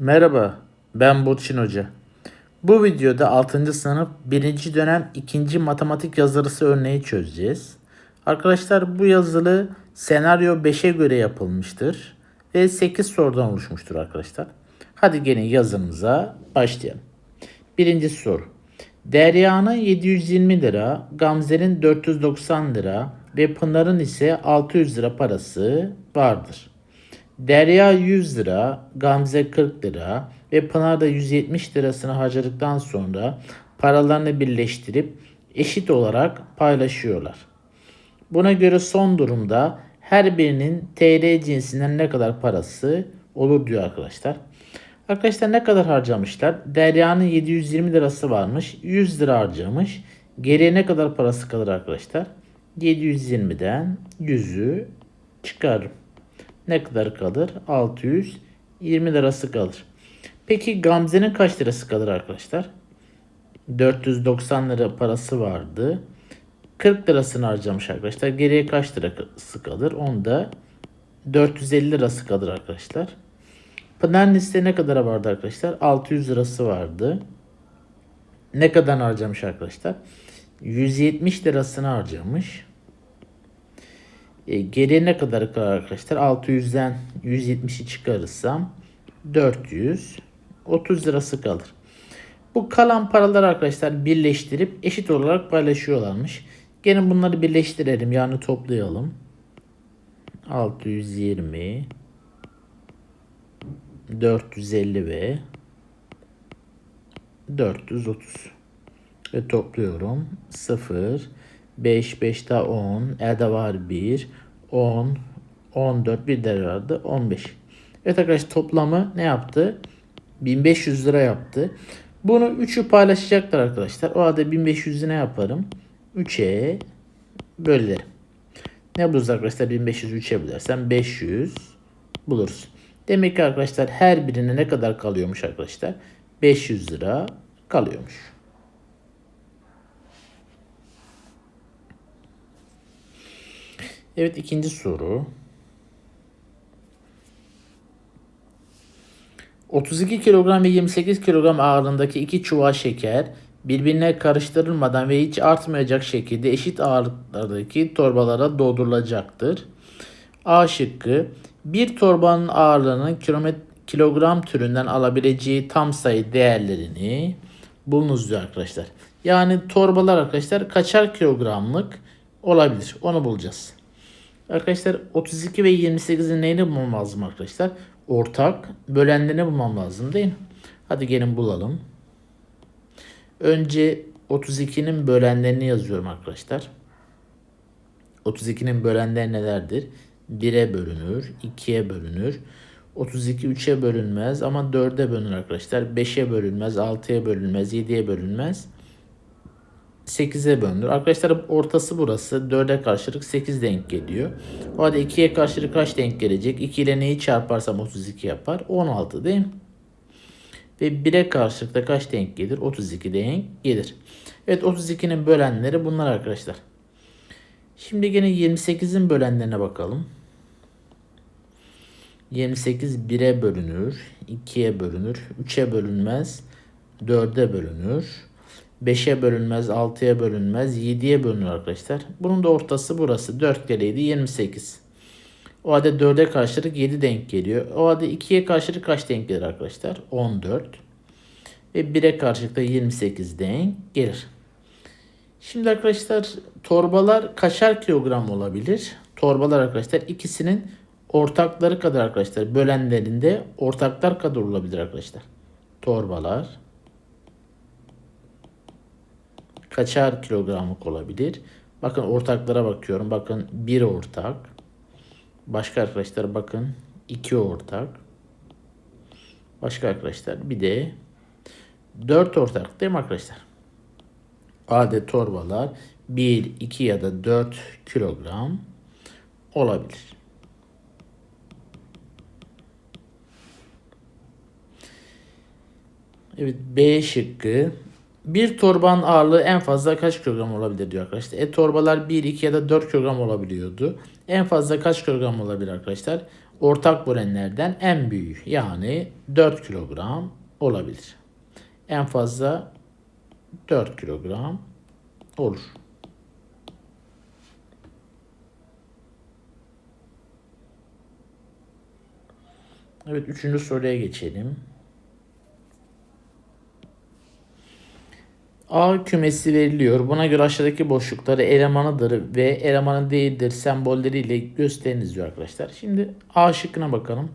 Merhaba, ben Burçin Hoca. Bu videoda 6. sınıf 1. dönem 2. matematik yazılısı örneği çözeceğiz. Arkadaşlar bu yazılı senaryo 5'e göre yapılmıştır ve 8 sorudan oluşmuştur arkadaşlar. Hadi gelin yazımıza başlayalım. Birinci soru. Derya'nın 720 lira, Gamze'nin 490 lira ve Pınar'ın ise 600 lira parası vardır. Derya 100 lira, Gamze 40 lira ve Pınar da 170 lirasını harcadıktan sonra paralarını birleştirip eşit olarak paylaşıyorlar. Buna göre son durumda her birinin TL cinsinden ne kadar parası olur diyor arkadaşlar. Arkadaşlar ne kadar harcamışlar? Derya'nın 720 lirası varmış. 100 lira harcamış. Geriye ne kadar parası kalır arkadaşlar? 720'den 100'ü çıkarırım. Ne kadar kalır? 620 lirası kalır. Peki Gamze'nin kaç lirası kalır arkadaşlar? 490 lira parası vardı. 40 lirasını harcamış arkadaşlar. Geriye kaç lirası kalır? Onda 450 lirası kalır arkadaşlar. Pınar'ın liste ne kadara vardı arkadaşlar? 600 lirası vardı. Ne kadar harcamış arkadaşlar? 170 lirasını harcamış. E, geriye ne kadar kalır arkadaşlar? 600'den 170'i çıkarırsam 400 30 lirası kalır. Bu kalan paralar arkadaşlar birleştirip eşit olarak paylaşıyorlarmış. Gelin bunları birleştirelim yani toplayalım. 620 450 ve 430 ve topluyorum 0 5 5 daha 10 elde var 1 10 14 bir de vardı 15 Evet arkadaşlar toplamı ne yaptı? 1500 lira yaptı. Bunu 3'ü paylaşacaklar arkadaşlar. O halde 1500'ü ne yaparım? 3'e bölerim. Ne buluruz arkadaşlar? 1500 3'e bölersem 500 buluruz. Demek ki arkadaşlar her birine ne kadar kalıyormuş arkadaşlar? 500 lira kalıyormuş. Evet ikinci soru. 32 kilogram ve 28 kilogram ağırlığındaki iki çuval şeker birbirine karıştırılmadan ve hiç artmayacak şekilde eşit ağırlıklardaki torbalara doldurulacaktır. A şıkkı bir torbanın ağırlığının kilogram türünden alabileceği tam sayı değerlerini bulunuz diyor arkadaşlar. Yani torbalar arkadaşlar kaçar kilogramlık olabilir. Onu bulacağız. Arkadaşlar 32 ve 28'in neyini bulmam lazım arkadaşlar? Ortak bölenlerini bulmam lazım değil mi? Hadi gelin bulalım. Önce 32'nin bölenlerini yazıyorum arkadaşlar. 32'nin bölenleri nelerdir? 1'e bölünür, 2'ye bölünür. 32 3'e bölünmez ama 4'e bölünür arkadaşlar. 5'e bölünmez, 6'ya bölünmez, 7'ye bölünmez. 8'e bölünür. Arkadaşlar ortası burası. 4'e karşılık 8 denk geliyor. O halde 2'ye karşılık kaç denk gelecek? 2 ile neyi çarparsam 32 yapar? 16 değil mi? Ve 1'e karşılık da kaç denk gelir? 32 denk gelir. Evet 32'nin bölenleri bunlar arkadaşlar. Şimdi yine 28'in bölenlerine bakalım. 28 1'e bölünür, 2'ye bölünür, 3'e bölünmez, 4'e bölünür, 5'e bölünmez, 6'ya bölünmez, 7'ye bölünür arkadaşlar. Bunun da ortası burası. 4 kere 7 28. O halde 4'e karşılık 7 denk geliyor. O halde 2'ye karşılık kaç denk gelir arkadaşlar? 14. Ve 1'e karşılık da 28 denk gelir. Şimdi arkadaşlar torbalar kaçar kilogram olabilir? Torbalar arkadaşlar ikisinin ortakları kadar arkadaşlar bölenlerinde ortaklar kadar olabilir arkadaşlar. Torbalar kaçar kilogramlık olabilir? Bakın ortaklara bakıyorum. Bakın bir ortak. Başka arkadaşlar bakın iki ortak. Başka arkadaşlar bir de dört ortak değil mi arkadaşlar? adet torbalar 1, 2 ya da 4 kilogram olabilir. Evet B şıkkı. Bir torbanın ağırlığı en fazla kaç kilogram olabilir diyor arkadaşlar. E torbalar 1, 2 ya da 4 kilogram olabiliyordu. En fazla kaç kilogram olabilir arkadaşlar? ortak bölenlerden en büyüğü yani 4 kilogram olabilir. En fazla 4 kilogram olur. Evet üçüncü soruya geçelim. A kümesi veriliyor. Buna göre aşağıdaki boşlukları elemanıdır ve elemanı değildir sembolleriyle gösteriniz diyor arkadaşlar. Şimdi A şıkkına bakalım.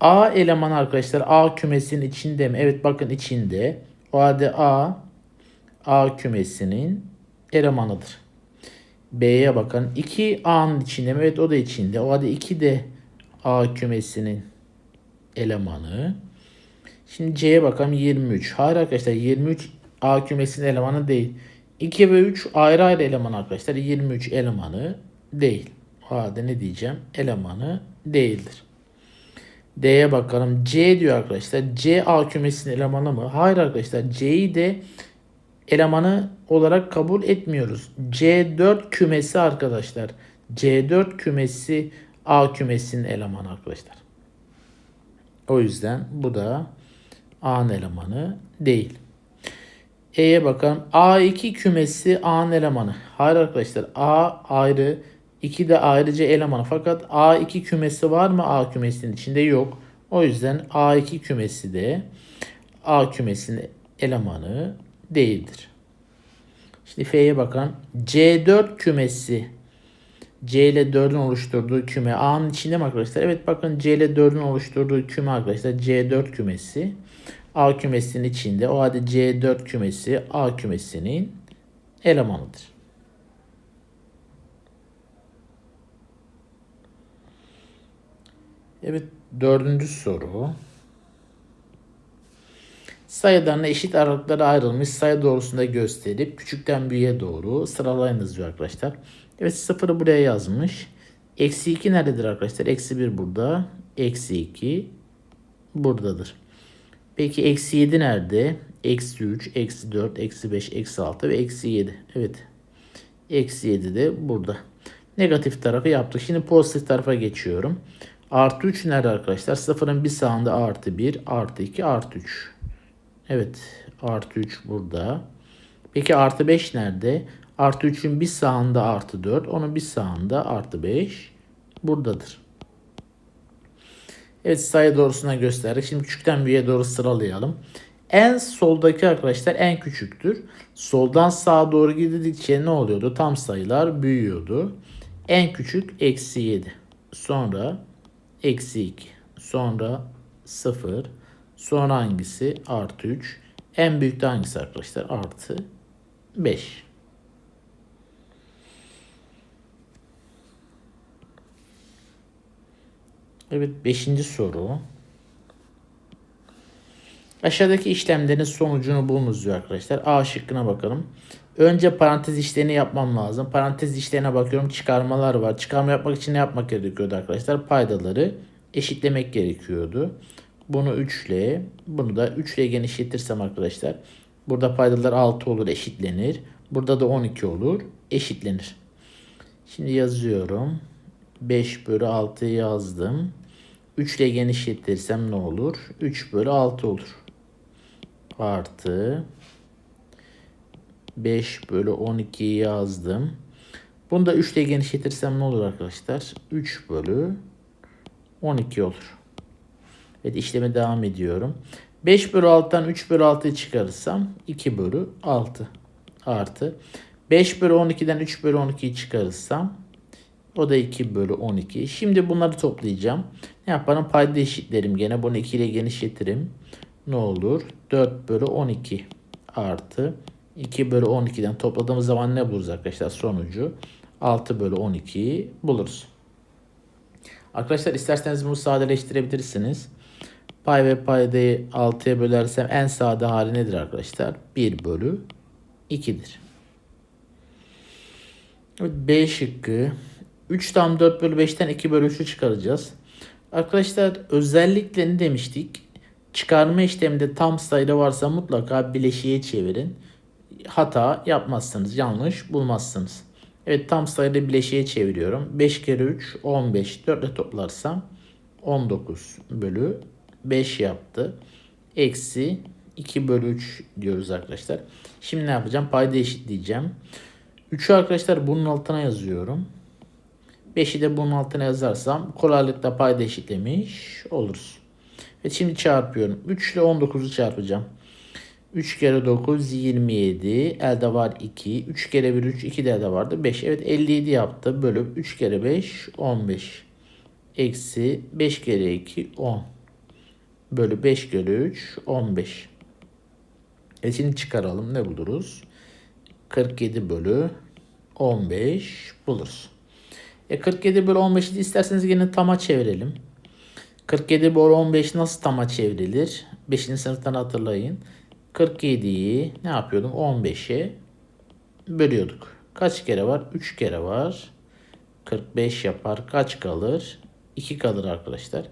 A elemanı arkadaşlar A kümesinin içinde mi? Evet bakın içinde. O halde A A kümesinin elemanıdır. B'ye bakın. 2 A'nın içinde mi? Evet o da içinde. O halde 2 de A kümesinin elemanı. Şimdi C'ye bakalım 23. Hayır arkadaşlar 23 A kümesinin elemanı değil. 2 ve 3 ayrı ayrı eleman arkadaşlar. 23 elemanı değil. Halde ne diyeceğim? Elemanı değildir. D'ye bakalım. C diyor arkadaşlar. C A kümesinin elemanı mı? Hayır arkadaşlar. C'yi de elemanı olarak kabul etmiyoruz. C4 kümesi arkadaşlar. C4 kümesi A kümesinin elemanı arkadaşlar. O yüzden bu da A'nın elemanı değil. E'ye bakalım. A2 kümesi A'nın elemanı. Hayır arkadaşlar. A ayrı. 2 de ayrıca elemanı. Fakat A2 kümesi var mı A kümesinin içinde? Yok. O yüzden A2 kümesi de A kümesinin elemanı değildir. Şimdi F'ye bakalım. C4 kümesi C ile 4'ün oluşturduğu küme A'nın içinde mi arkadaşlar? Evet bakın C ile 4'ün oluşturduğu küme arkadaşlar C4 kümesi. A kümesinin içinde. O halde C4 kümesi A kümesinin elemanıdır. Evet dördüncü soru. Sayılarına eşit aralıklara ayrılmış sayı doğrusunda gösterip küçükten büyüğe doğru sıralayınız diyor arkadaşlar. Evet sıfırı buraya yazmış. Eksi 2 nerededir arkadaşlar? Eksi 1 burada. Eksi 2 buradadır. Peki eksi 7 nerede? Eksi 3, eksi 4, eksi 5, eksi 6 ve eksi 7. Evet. Eksi 7 de burada. Negatif tarafı yaptık. Şimdi pozitif tarafa geçiyorum. Artı 3 nerede arkadaşlar? Sıfırın bir sağında artı 1, artı 2, artı 3. Evet. Artı 3 burada. Peki artı 5 nerede? Artı 3'ün bir sağında artı 4. Onun bir sağında artı 5. Buradadır. Evet sayı doğrusuna gösterdik. Şimdi küçükten büyüğe doğru sıralayalım. En soldaki arkadaşlar en küçüktür. Soldan sağa doğru gidildikçe ne oluyordu? Tam sayılar büyüyordu. En küçük eksi 7. Sonra eksi 2. Sonra 0. Sonra hangisi? Artı 3. En büyük de hangisi arkadaşlar? Artı 5. Evet beşinci soru. Aşağıdaki işlemlerin sonucunu bulunuz diyor arkadaşlar. A şıkkına bakalım. Önce parantez işlerini yapmam lazım. Parantez işlerine bakıyorum. Çıkarmalar var. Çıkarma yapmak için ne yapmak gerekiyordu arkadaşlar? Paydaları eşitlemek gerekiyordu. Bunu 3 ile, bunu da 3 ile genişletirsem arkadaşlar. Burada paydalar 6 olur eşitlenir. Burada da 12 olur eşitlenir. Şimdi yazıyorum. 5 bölü 6'yı yazdım. 3 ile genişletirsem ne olur? 3 bölü 6 olur. Artı 5 bölü 12'yi yazdım. Bunu da 3 ile genişletirsem ne olur arkadaşlar? 3 bölü 12 olur. Evet işleme devam ediyorum. 5 bölü 6'dan 3 bölü 6'yı çıkarırsam 2 bölü 6 artı 5 bölü 12'den 3 bölü 12'yi çıkarırsam o da 2 bölü 12. Şimdi bunları toplayacağım. Ne yaparım? Payda eşitlerim gene. Bunu 2 ile genişletirim. Ne olur? 4 bölü 12 artı 2 bölü 12'den topladığımız zaman ne buluruz arkadaşlar? Sonucu 6 bölü 12'yi buluruz. Arkadaşlar isterseniz bunu sadeleştirebilirsiniz. Pay ve paydayı 6'ya bölersem en sade hali nedir arkadaşlar? 1 bölü 2'dir. B şıkkı 3 tam 4 bölü 5'ten 2 bölü 3'ü çıkaracağız. Arkadaşlar özellikle ne demiştik? Çıkarma işleminde tam sayıda varsa mutlaka bileşiğe çevirin. Hata yapmazsınız. Yanlış bulmazsınız. Evet tam sayıda bileşiğe çeviriyorum. 5 kere 3 15. 4 ile toplarsam 19 bölü 5 yaptı. Eksi 2 bölü 3 diyoruz arkadaşlar. Şimdi ne yapacağım? Payda eşitleyeceğim. 3'ü arkadaşlar bunun altına yazıyorum. 5'i de bunun altına yazarsam kolaylıkla payda eşitlemiş oluruz. Ve şimdi çarpıyorum. 3 ile 19'u çarpacağım. 3 kere 9 27. Elde var 2. 3 kere 1 3. 2 de elde vardı. 5. Evet 57 yaptı. Bölüp 3 kere 5 15. Eksi 5 kere 2 10. Bölü 5 kere 3 15. E şimdi çıkaralım. Ne buluruz? 47 bölü 15 buluruz. E 47 bölü 15'i de isterseniz yine tama çevirelim. 47 bölü 15 nasıl tama çevrilir? 5. sınıftan hatırlayın. 47'yi ne yapıyordum? 15'e bölüyorduk. Kaç kere var? 3 kere var. 45 yapar. Kaç kalır? 2 kalır arkadaşlar.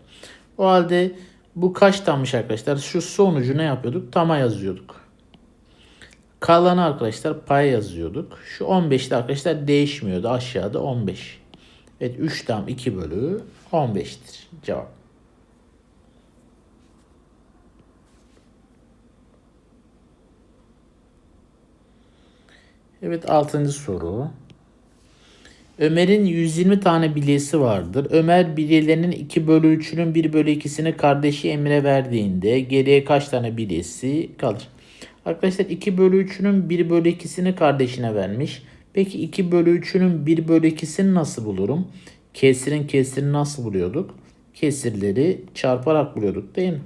O halde bu kaç tammış arkadaşlar? Şu sonucu ne yapıyorduk? Tama yazıyorduk. Kalanı arkadaşlar pay yazıyorduk. Şu 15'te arkadaşlar değişmiyordu. Aşağıda 15. Evet 3 tam 2 bölü 15'tir. Cevap. Evet 6. soru. Ömer'in 120 tane bilyesi vardır. Ömer bilyelerinin 2 bölü 3'ünün 1 bölü 2'sini kardeşi Emre verdiğinde geriye kaç tane bilyesi kalır? Arkadaşlar 2 bölü 3'ünün 1 bölü 2'sini kardeşine vermiş. Peki 2 bölü 3'ünün 1 bölü 2'sini nasıl bulurum? Kesirin kesirini nasıl buluyorduk? Kesirleri çarparak buluyorduk değil mi?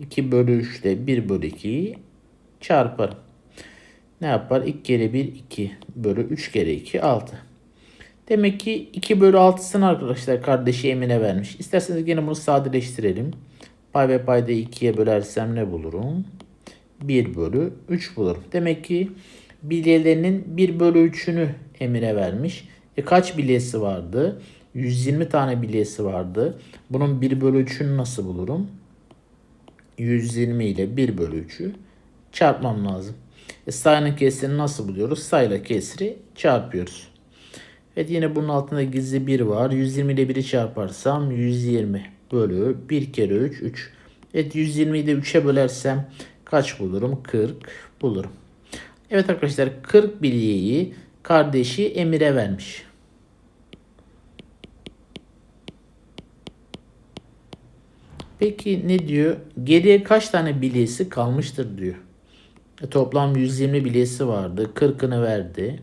2 bölü 3 ile 1 bölü 2'yi çarparım. Ne yapar? 2 kere 1 2 bölü 3 kere 2 6. Demek ki 2 bölü 6'sını arkadaşlar kardeşi Emine vermiş. İsterseniz yine bunu sadeleştirelim. Pay ve payda 2'ye bölersem ne bulurum? 1 bölü 3 bulurum. Demek ki bilyelerinin 1 bölü 3'ünü Emine vermiş. E kaç bilyesi vardı? 120 tane bilyesi vardı. Bunun 1 bölü 3'ünü nasıl bulurum? 120 ile 1 bölü 3'ü çarpmam lazım. E sayının kesirini nasıl buluyoruz? Sayıyla kesiri çarpıyoruz. Evet yine bunun altında gizli 1 var. 120 ile 1'i çarparsam 120 bölü 1 kere 3 3. Evet 120'yi de 3'e bölersem kaç bulurum? 40 bulurum. Evet arkadaşlar 40 bilyeyi kardeşi Emir'e vermiş. Peki ne diyor? Geriye kaç tane bilyesi kalmıştır diyor. E, toplam 120 bilyesi vardı. 40'ını verdi.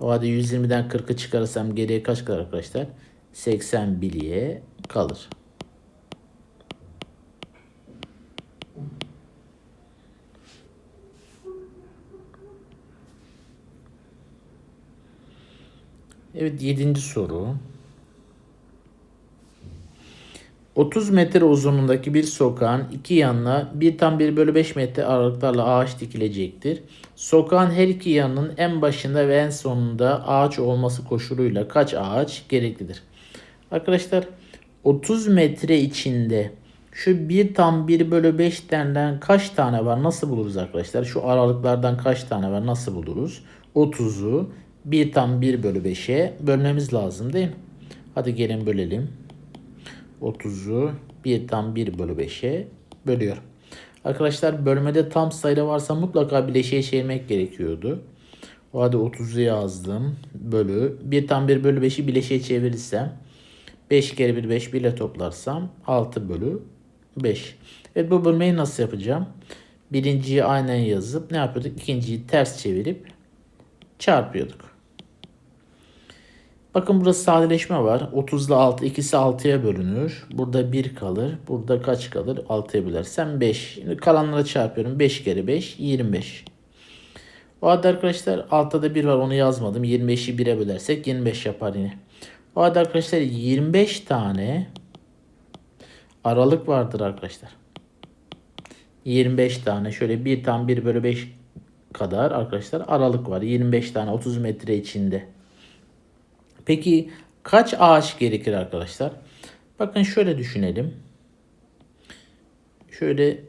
O halde 120'den 40'ı çıkarırsam geriye kaç kalır arkadaşlar? 80 bilye kalır. Evet yedinci soru. 30 metre uzunluğundaki bir sokağın iki yanına bir tam 1 bölü 5 metre aralıklarla ağaç dikilecektir. Sokağın her iki yanının en başında ve en sonunda ağaç olması koşuluyla kaç ağaç gereklidir? Arkadaşlar 30 metre içinde şu bir tam 1 bölü 5 denilen kaç tane var nasıl buluruz arkadaşlar? Şu aralıklardan kaç tane var nasıl buluruz? 30'u bir tam 1 bölü 5'e bölmemiz lazım değil mi? Hadi gelin bölelim. 30'u 1 tam 1 bölü 5'e bölüyor. Arkadaşlar bölmede tam sayıda varsa mutlaka bileşiğe çevirmek gerekiyordu. O halde 30'u yazdım. Bölü 1 tam 1 bölü 5'i bileşiğe çevirirsem 5 kere 1 5 1 ile toplarsam 6 bölü 5. Evet bu bölmeyi nasıl yapacağım? Birinciyi aynen yazıp ne yapıyorduk? İkinciyi ters çevirip çarpıyorduk. Bakın burada sadeleşme var. 30 ile 6 ikisi 6'ya bölünür. Burada 1 kalır. Burada kaç kalır? 6'ya bölersem 5. Şimdi kalanlara çarpıyorum. 5 kere 5 25. O halde arkadaşlar altta da 1 var onu yazmadım. 25'i 1'e bölersek 25 yapar yine. O halde arkadaşlar 25 tane aralık vardır arkadaşlar. 25 tane şöyle 1 tam 1 bölü 5 kadar arkadaşlar aralık var. 25 tane 30 metre içinde. Peki kaç ağaç gerekir arkadaşlar? Bakın şöyle düşünelim. Şöyle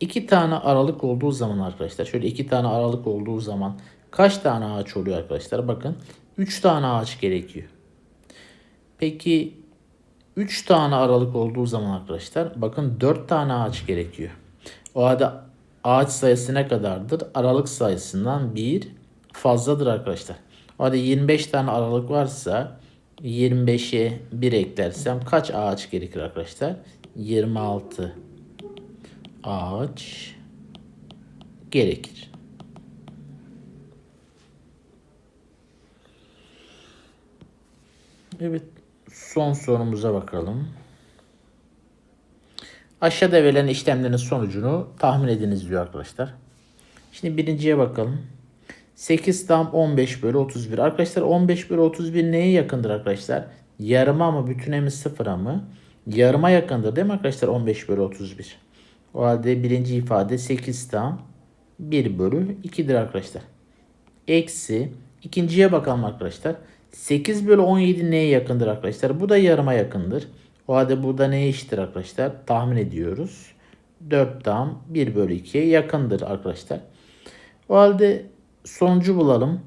iki tane aralık olduğu zaman arkadaşlar. Şöyle iki tane aralık olduğu zaman kaç tane ağaç oluyor arkadaşlar? Bakın 3 tane ağaç gerekiyor. Peki 3 tane aralık olduğu zaman arkadaşlar bakın 4 tane ağaç gerekiyor. O halde ağaç sayısı ne kadardır? Aralık sayısından 1 fazladır arkadaşlar. O halde 25 tane aralık varsa 25'e 1 eklersem kaç ağaç gerekir arkadaşlar? 26 ağaç gerekir. Evet son sorumuza bakalım. Aşağıda verilen işlemlerin sonucunu tahmin ediniz diyor arkadaşlar. Şimdi birinciye bakalım. 8 tam 15 bölü 31. Arkadaşlar 15 bölü 31 neye yakındır arkadaşlar? Yarıma mı bütüne mi sıfıra mı? Yarıma yakındır değil mi arkadaşlar 15 bölü 31? O halde birinci ifade 8 tam 1 bölü 2'dir arkadaşlar. Eksi ikinciye bakalım arkadaşlar. 8 bölü 17 neye yakındır arkadaşlar? Bu da yarıma yakındır. O halde burada neye eşittir arkadaşlar? Tahmin ediyoruz. 4 tam 1 bölü 2'ye yakındır arkadaşlar. O halde sonucu bulalım.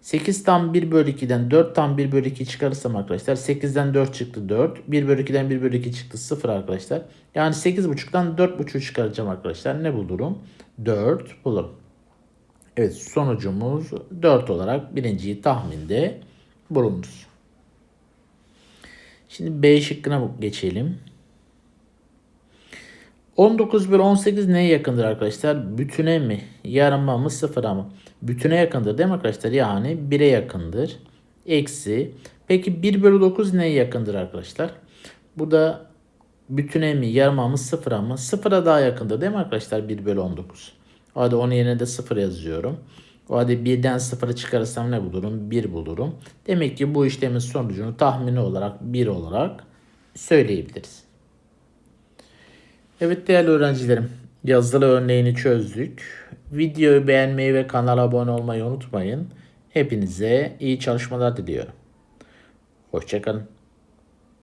8 tam 1 bölü 2'den 4 tam 1 bölü 2 çıkarırsam arkadaşlar 8'den 4 çıktı 4. 1 bölü 2'den 1 bölü 2 çıktı 0 arkadaşlar. Yani 8.5'tan 4.5 çıkaracağım arkadaşlar. Ne bulurum? 4 bulurum. Evet sonucumuz 4 olarak birinciyi tahminde bulunuruz. Şimdi B şıkkına geçelim. 19 bölü 18 neye yakındır arkadaşlar? Bütüne mi? Yarıma mı? Sıfıra mı? Bütüne yakındır değil mi arkadaşlar? Yani 1'e yakındır. Eksi. Peki 1 bölü 9 neye yakındır arkadaşlar? Bu da bütüne mi? Yarıma mı? Sıfıra mı? Sıfıra daha yakındır değil mi arkadaşlar? 1 bölü 19. O halde onun yerine de 0 yazıyorum. O halde 1'den 0'ı çıkarırsam ne bulurum? 1 bulurum. Demek ki bu işlemin sonucunu tahmini olarak 1 olarak söyleyebiliriz. Evet değerli öğrencilerim, yazılı örneğini çözdük. Videoyu beğenmeyi ve kanala abone olmayı unutmayın. Hepinize iyi çalışmalar diliyorum. Hoşçakalın.